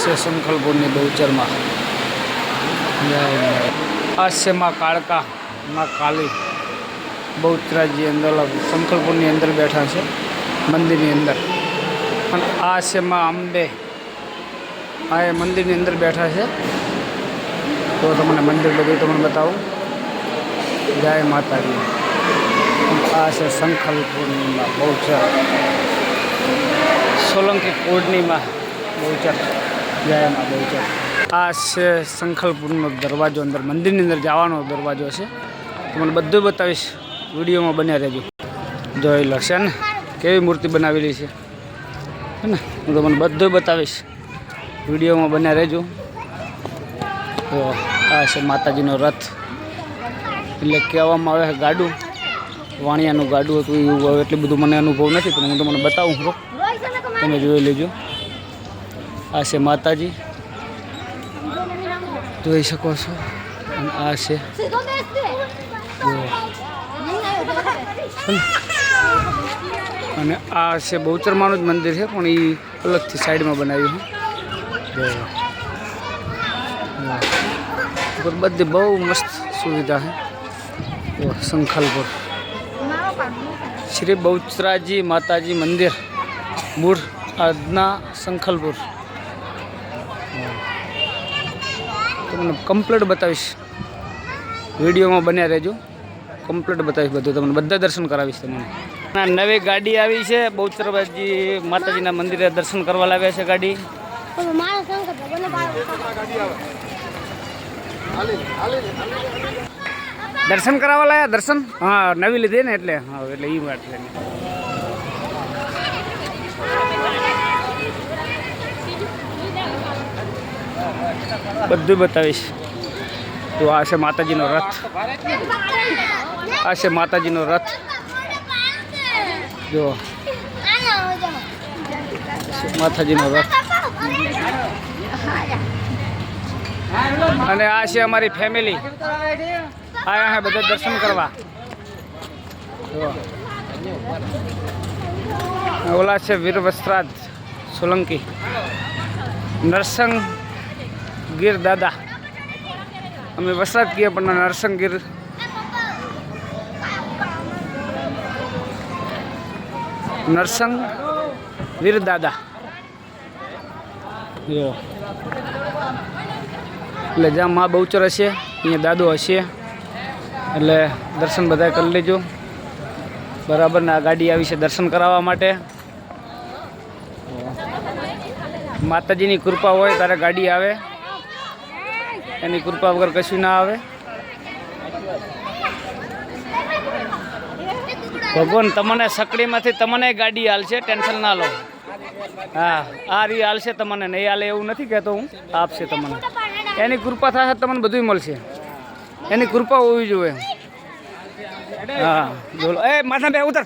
છે શંખલપુરની બહુચરમાં. આ છે માં કાળકા, માં કાલી, બહુચરાજી અંદર સંખલપુરની અંદર બેઠા છે, મંદિરની અંદર. અને આ માં અંબે આ એ મંદિરની અંદર બેઠા છે. તો તમને મંદિર બધું તમને બતાવું. જય માતાજી. આ છે શંખલપુરમાં બહુચર. સોલંકી પૂર્ણિમા બહુચર. જય મા છે. આ છે સંખલપુરનો દરવાજો અંદર, મંદિરની અંદર જવાનો દરવાજો છે. તમને બધું બતાવીશ. વિડીયોમાં બન્યા રહેજો. જોઈ લો છે ને, કેવી મૂર્તિ બનાવેલી છે. હે ને, હું તમને બધું બતાવીશ. વિડીયોમાં બન્યા રહેજો. તો આ છે માતાજીનો રથ. એટલે કહેવામાં આવે ગાડું. વાણિયાનું ગાડું હતું, એવું એટલું બધું મને અનુભવ નથી, પણ હું તમને બતાવું છું. તમે જોઈ લેજો. આ છે માતાજી. જોઈ શકો છો. અને આ છે. અને આ છે બહુચરમાનું જ મંદિર છે, પણ એ અલગથી સાઈડમાં બનાવ્યું છે. બધી બહુ મસ્ત સુવિધા છે. સંખલપુર. શ્રી બહુચરાજી માતાજી મંદિર મૂળ આજના સંખલપુર. તમને કમ્પ્લીટ બતાવીશ. વિડીયોમાં બન્યા રહેજો. કમ્પ્લીટ બતાવીશ બધું. તમને બધા દર્શન કરાવીશ તમને. ના નવી ગાડી આવી છે. બહુચરબાજી માતાજીના મંદિરે દર્શન કરવા લાવ્યા છે ગાડી. દર્શન કરાવવા લાયા? દર્શન? હા નવી લીધી ને એટલે. હા એટલે એ વાત બધું બતાવીશ. તો આ છે માતાજીનો રથ. આ છે માતાજીનો રથ. જો. માતાજીનો રથ. અને આ છે અમારી ફેમિલી આયા હે બધા દર્શન કરવા. ઓલા છે વીર વસ્ત્રાજ સોલંકી. નરસંગ ગીર દાદા. અમે વસરાજ કહીએ પણ નરસંગ ગીર. નરસંગ વીર દાદા. એટલે જ્યાં મા બહુચર હશે અહીંયા દાદો હશે એટલે દર્શન બધા કરી લેજો. બરાબર ને આ ગાડી આવી છે દર્શન કરાવવા માટે. માતાજીની કૃપા હોય ત્યારે ગાડી આવે. એની કૃપા વગર કશું ના આવે. ભગવાન, તમને સકડીમાંથી તમને ગાડી હાલશે, ટેન્શન ના લો. હા, આ રી હાલશે તમને, નહીં હાલે એવું નથી કહેતો હું, આપશે તમને. એની કૃપા થશે તમને બધું મળશે. એની કૃપા હોવી જોઈએ. હા, બોલો. એ, માથા બે ઉતર.